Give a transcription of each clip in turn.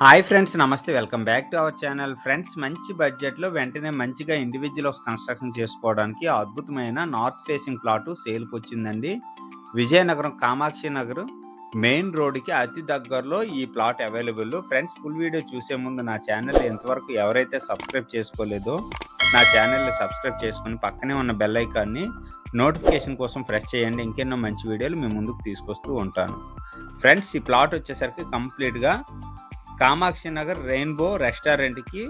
Hi friends నమస్తే welcome back to our channel friends మంచి బడ్జెట్లో వెంటనే మంచిగా ఇండివిజువల్ హౌస్ కన్స్ట్రక్షన్ చేసుకోవడానికి అద్భుతమైన నార్త్ ఫేసింగ్ ప్లాట్ సేల్కి వచ్చిందండి. విజయనగరం కామాక్షి నగర్ మెయిన్ రోడ్కి అతి దగ్గరలో ఈ plot available friends full video చూసే ముందు నా ఛానల్ ఎంతవరకు ఎవరైతే సబ్స్క్రైబ్ చేసుకోలేదో నా ఛానల్ని సబ్స్క్రైబ్ చేసుకుని పక్కనే ఉన్న బెల్ ఐకాన్ని నోటిఫికేషన్ కోసం ప్రెస్ చేయండి. ఇంకెన్నో మంచి వీడియోలు మీ ముందుకు తీసుకొస్తూ ఉంటాను. ఫ్రెండ్స్ ఈ ప్లాట్ వచ్చేసరికి కంప్లీట్గా కామాక్షి నగర్ రెయిన్బో రెస్టారెంట్కి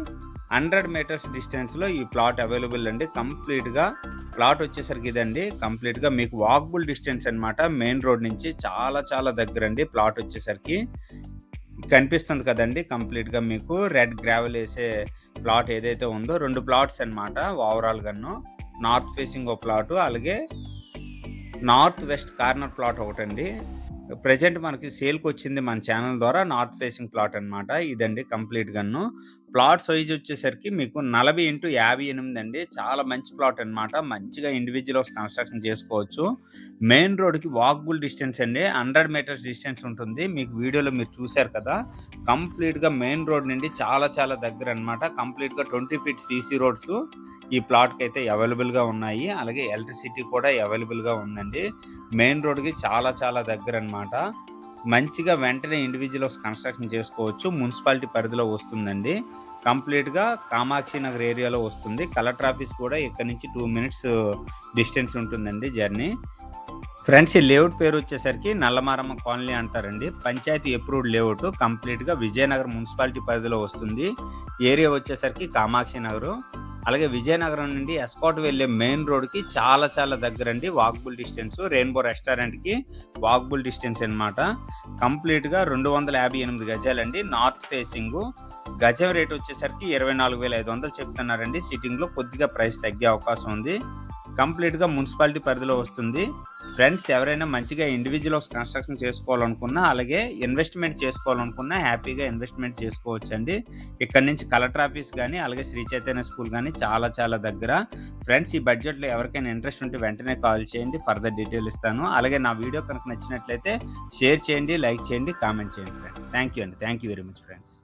హండ్రెడ్ మీటర్స్ డిస్టెన్స్లో ఈ ప్లాట్ అవైలబుల్ అండి. కంప్లీట్గా ప్లాట్ వచ్చేసరికి ఇదండి. కంప్లీట్గా మీకు వాక్బుల్ డిస్టెన్స్ అనమాట మెయిన్ రోడ్ నుంచి చాలా చాలా దగ్గర అండి ప్లాట్ వచ్చేసరికి. కనిపిస్తుంది కదండి కంప్లీట్గా మీకు. రెడ్ గ్రావెల్ వేసే ప్లాట్ ఏదైతే ఉందో రెండు ప్లాట్స్ అనమాట ఓవరాల్ గన్ను నార్త్ ఫేసింగ్ ఒక ప్లాట్. అలాగే నార్త్ వెస్ట్ కార్నర్ ప్లాట్ ఒకటండి. ప్రజెంట్ మనకి సేల్కి వచ్చింది మన ఛానల్ ద్వారా నార్త్ ఫేసింగ్ ప్లాట్ అనమాట ఇదండి కంప్లీట్ గన్ను ప్లాట్ సైజ్ వచ్చేసరికి మీకు నలభై ఇంటూ యాభై ఎనిమిది అండి. చాలా మంచి ప్లాట్ అనమాట మంచిగా ఇండివిజువల్ కన్స్ట్రక్షన్ చేసుకోవచ్చు. మెయిన్ రోడ్కి వాక్బుల్ డిస్టెన్స్ అండి. హండ్రెడ్ మీటర్స్ డిస్టెన్స్ ఉంటుంది. మీకు వీడియోలో మీరు చూశారు కదా. కంప్లీట్గా మెయిన్ రోడ్ నుండి చాలా చాలా దగ్గర అనమాట కంప్లీట్గా ట్వంటీ ఫీట్ సీసీ రోడ్స్ ఈ ప్లాట్కి అయితే అవైలబుల్గా ఉన్నాయి. అలాగే ఎలక్ట్రిసిటీ కూడా అవైలబుల్గా ఉందండి. మెయిన్ రోడ్కి చాలా చాలా దగ్గర అనమాట మంచిగా వెంటనే ఇండివిజువల్ హౌస్ కన్స్ట్రక్షన్ చేసుకోవచ్చు. మున్సిపాలిటీ పరిధిలో వస్తుందండి. కంప్లీట్గా కామాక్షి నగర్ ఏరియాలో వస్తుంది. కలెక్టర్ ఆఫీస్ కూడా ఇక్కడ నుంచి టూ మినిట్స్ డిస్టెన్స్ ఉంటుందండి జర్నీ. ఫ్రెండ్స్ ఈ లేఅవుట్ పేరు వచ్చేసరికి నల్లమారమ్మ కాలనీ అంటారండి. Panchayat approved layout. కంప్లీట్గా విజయనగరం మున్సిపాలిటీ పరిధిలో వస్తుంది. ఏరియా వచ్చేసరికి కామాక్షి నగరు. అలాగే విజయనగరం నుండి ఎస్కాట్ వెళ్ళే మెయిన్ రోడ్కి చాలా చాలా దగ్గర అండి వాక్బుల్ డిస్టెన్స్ రెయిన్బో రెస్టారెంట్కి వాక్బుల్ డిస్టెన్స్ అనమాట కంప్లీట్గా రెండు వందల యాభై ఎనిమిది గజాలండి. North facing. గజం రేట్ వచ్చేసరికి ఇరవై నాలుగు వేల ఐదు వందలు చెప్తున్నారండి. సిట్టింగ్లో కొద్దిగా ప్రైస్ తగ్గే అవకాశం ఉంది. కంప్లీట్గా మున్సిపాలిటీ పరిధిలో వస్తుంది. ఫ్రెండ్స్ ఎవరైనా మంచిగా ఇండివిజువల్ హౌస్ కన్స్ట్రక్షన్ చేసుకోవాలనుకున్నా అలాగే ఇన్వెస్ట్మెంట్ చేసుకోవాలనుకున్నా హ్యాపీగా ఇన్వెస్ట్మెంట్ చేసుకోవచ్చు అండి ఇక్కడ నుంచి కలెక్టర్ ఆఫీస్ కానీ అలాగే శ్రీ చైతన్య స్కూల్ కానీ చాలా చాలా దగ్గర. ఫ్రెండ్స్ ఈ బడ్జెట్లో ఎవరికైనా ఇంట్రెస్ట్ ఉంటే వెంటనే కాల్ చేయండి ఫర్దర్ డీటెయిల్ ఇస్తాను. అలాగే నా వీడియో కనుక నచ్చినట్లయితే షేర్ చేయండి లైక్ చేయండి కామెంట్ చేయండి ఫ్రెండ్స్. థ్యాంక్ యూ అండి. Thank you very much friends.